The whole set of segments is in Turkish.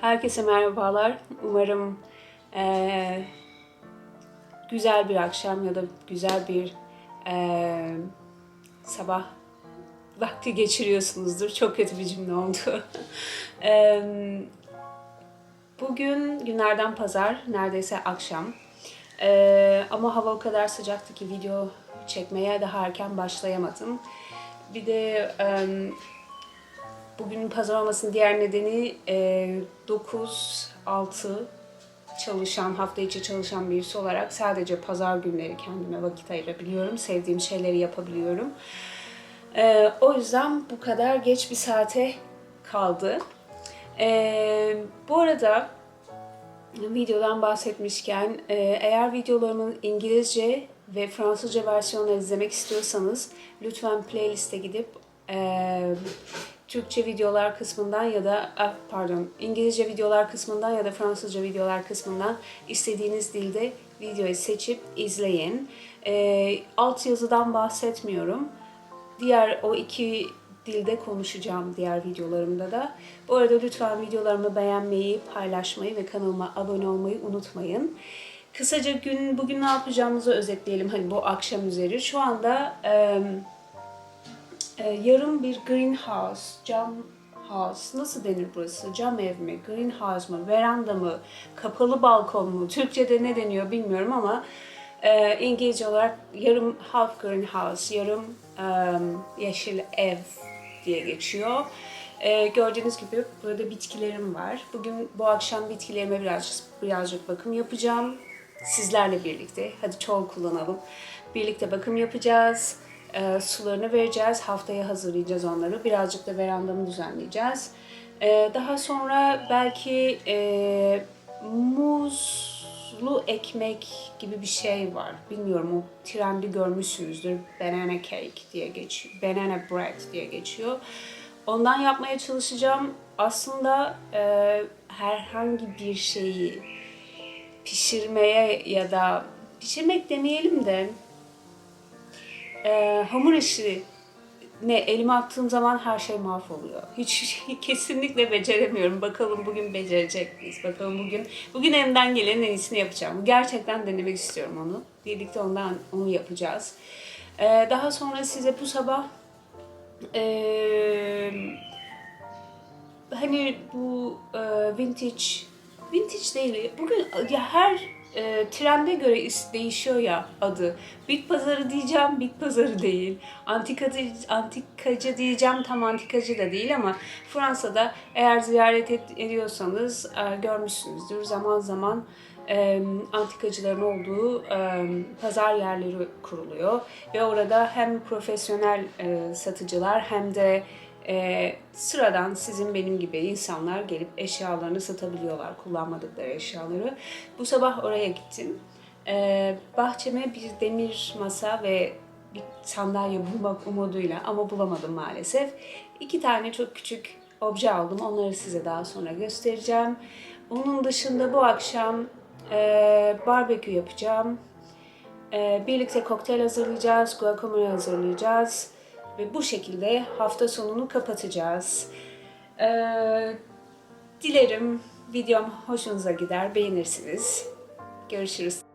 Herkese merhabalar. Umarım eee, güzel bir akşam ya da güzel bir eee, sabah vakti geçiriyorsunuzdur. Çok kötü bir cümle oldu. Eee, Bugün günlerden pazar, neredeyse akşam. Eee, ama hava o kadar sıcaktı ki video çekmeye daha erken başlayamadım. Bir de em, Bugün pazar olmasının diğer nedeni e, 9-6 çalışan, hafta içi çalışan birisi olarak sadece pazar günleri kendime vakit ayırabiliyorum. Sevdiğim şeyleri yapabiliyorum. E, o yüzden bu kadar geç bir saate kaldı. E, bu arada videodan bahsetmişken e, eğer videolarımın İngilizce ve Fransızca versiyonları izlemek istiyorsanız lütfen playlist'e gidip e, Türkçe videolar kısmından ya da pardon İngilizce videolar kısmından ya da Fransızca videolar kısmından istediğiniz dilde videoyu seçip izleyin. E, alt yazıdan bahsetmiyorum. Diğer o iki dilde konuşacağım diğer videolarımda da. Bu arada lütfen videolarımı beğenmeyi, paylaşmayı ve kanalıma abone olmayı unutmayın. Kısaca gün bugün ne yapacağımızı özetleyelim hani bu akşam üzeri. Şu anda e, e, yarım bir greenhouse, cam house, nasıl denir burası? Cam ev mi, greenhouse mı, veranda mı, kapalı balkon mu? Türkçe'de ne deniyor bilmiyorum ama e, İngilizce olarak yarım half greenhouse, yarım e, yeşil ev diye geçiyor. E, gördüğünüz gibi burada bitkilerim var. Bugün bu akşam bitkilerime biraz birazcık bakım yapacağım. Sizlerle birlikte. Hadi çoğul kullanalım. Birlikte bakım yapacağız. E, sularını vereceğiz. Haftaya hazırlayacağız onları. Birazcık da verandamı düzenleyeceğiz. E, daha sonra belki e, muzlu ekmek gibi bir şey var. Bilmiyorum o trendi görmüşsünüzdür. Banana cake diye geçiyor. Banana bread diye geçiyor. Ondan yapmaya çalışacağım. Aslında e, herhangi bir şeyi pişirmeye ya da pişirmek demeyelim de e, hamur işi ne elime attığım zaman her şey mahvoluyor. Hiç kesinlikle beceremiyorum. Bakalım bugün becerecek miyiz? Bakalım bugün bugün elimden gelenin en iyisini yapacağım. Gerçekten denemek istiyorum onu. Birlikte ondan onu yapacağız. E, daha sonra size bu sabah e, hani bu e, vintage vintage değil. Bugün ya her e, trende göre değişiyor ya adı. Bit pazarı diyeceğim, bit pazarı değil. Antikacı, antikacı diyeceğim, tam antikacı da değil ama Fransa'da eğer ziyaret et, ediyorsanız e, görmüşsünüzdür. Zaman zaman e, antikacıların olduğu e, pazar yerleri kuruluyor. Ve orada hem profesyonel e, satıcılar hem de e, sıradan sizin benim gibi insanlar gelip eşyalarını satabiliyorlar, kullanmadıkları eşyaları. Bu sabah oraya gittim. E, bahçeme bir demir masa ve bir sandalye bulmak umuduyla ama bulamadım maalesef. İki tane çok küçük obje aldım. Onları size daha sonra göstereceğim. Onun dışında bu akşam e, barbekü yapacağım. E, birlikte kokteyl hazırlayacağız, guacamole hazırlayacağız ve bu şekilde hafta sonunu kapatacağız. Ee, dilerim videom hoşunuza gider, beğenirsiniz. Görüşürüz.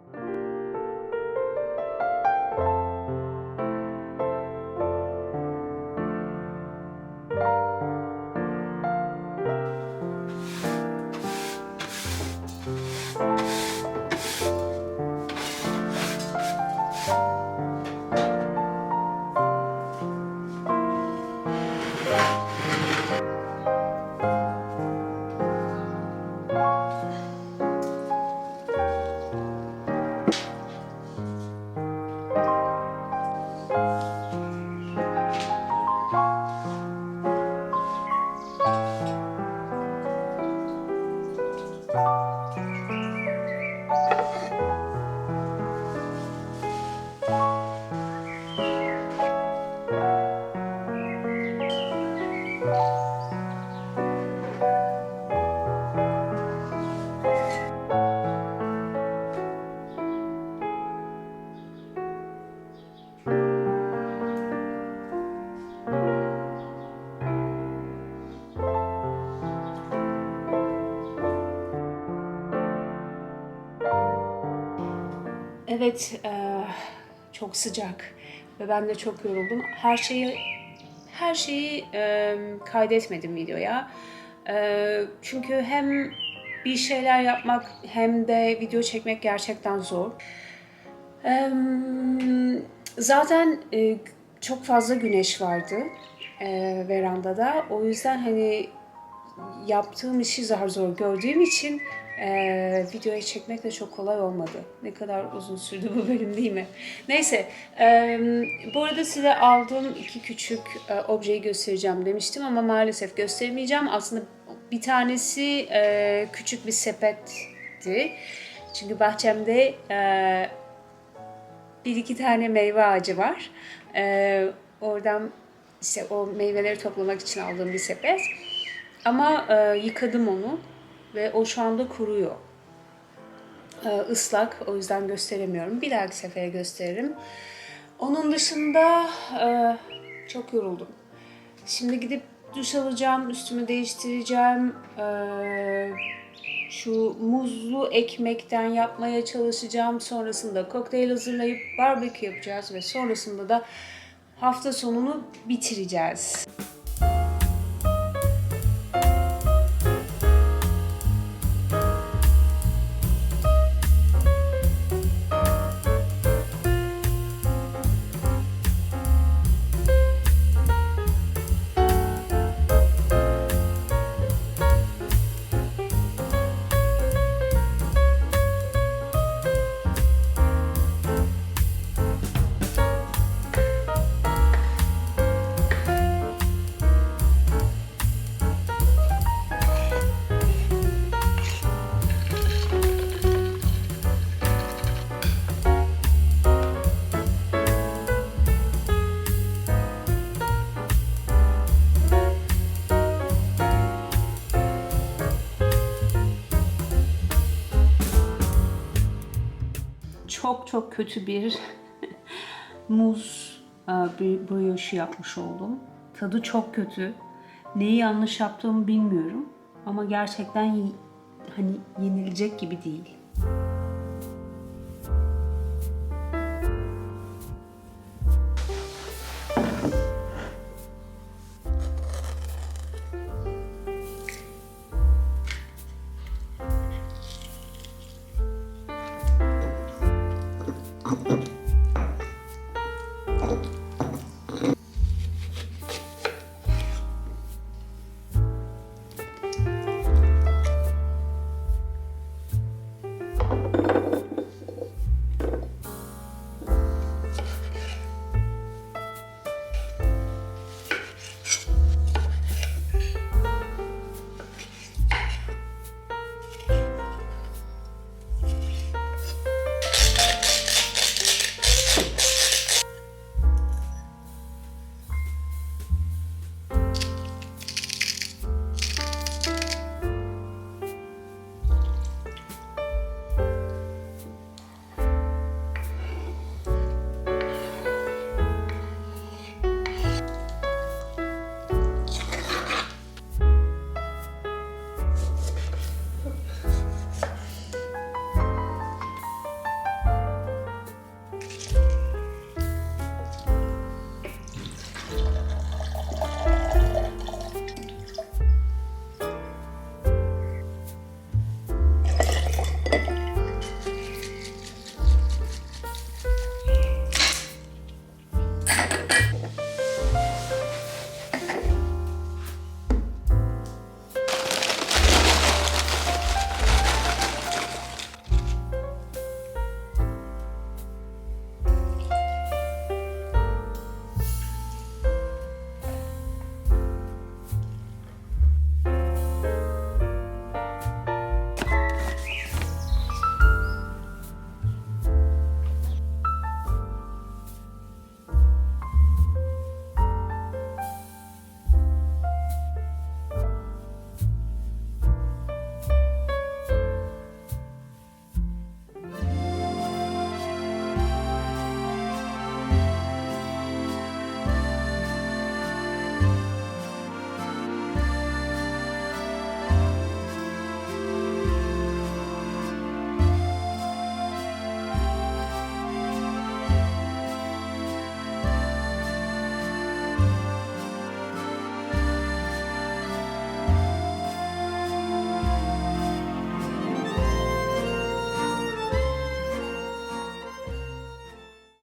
Evet, e, çok sıcak ve ben de çok yoruldum. Her şeyi her şeyi e, kaydetmedim videoya. E, çünkü hem bir şeyler yapmak hem de video çekmek gerçekten zor. E, zaten e, çok fazla güneş vardı e, verandada. O yüzden hani yaptığım işi zar zor gördüğüm için e, videoya çekmek de çok kolay olmadı. Ne kadar uzun sürdü bu bölüm değil mi? Neyse, e, bu arada size aldığım iki küçük e, objeyi göstereceğim demiştim ama maalesef gösteremeyeceğim. Aslında bir tanesi e, küçük bir sepetti. Çünkü bahçemde e, bir iki tane meyve ağacı var. E, oradan işte o meyveleri toplamak için aldığım bir sepet. Ama e, yıkadım onu ve o şu anda kuruyor. E, ıslak o yüzden gösteremiyorum. Bir dahaki sefere gösteririm. Onun dışında e, çok yoruldum. Şimdi gidip duş alacağım, üstümü değiştireceğim. E, şu muzlu ekmekten yapmaya çalışacağım. Sonrasında kokteyl hazırlayıp barbekü yapacağız ve sonrasında da hafta sonunu bitireceğiz. Çok çok kötü bir muz e, bir brioche yapmış oldum. Tadı çok kötü. Neyi yanlış yaptığımı bilmiyorum. Ama gerçekten hani yenilecek gibi değil.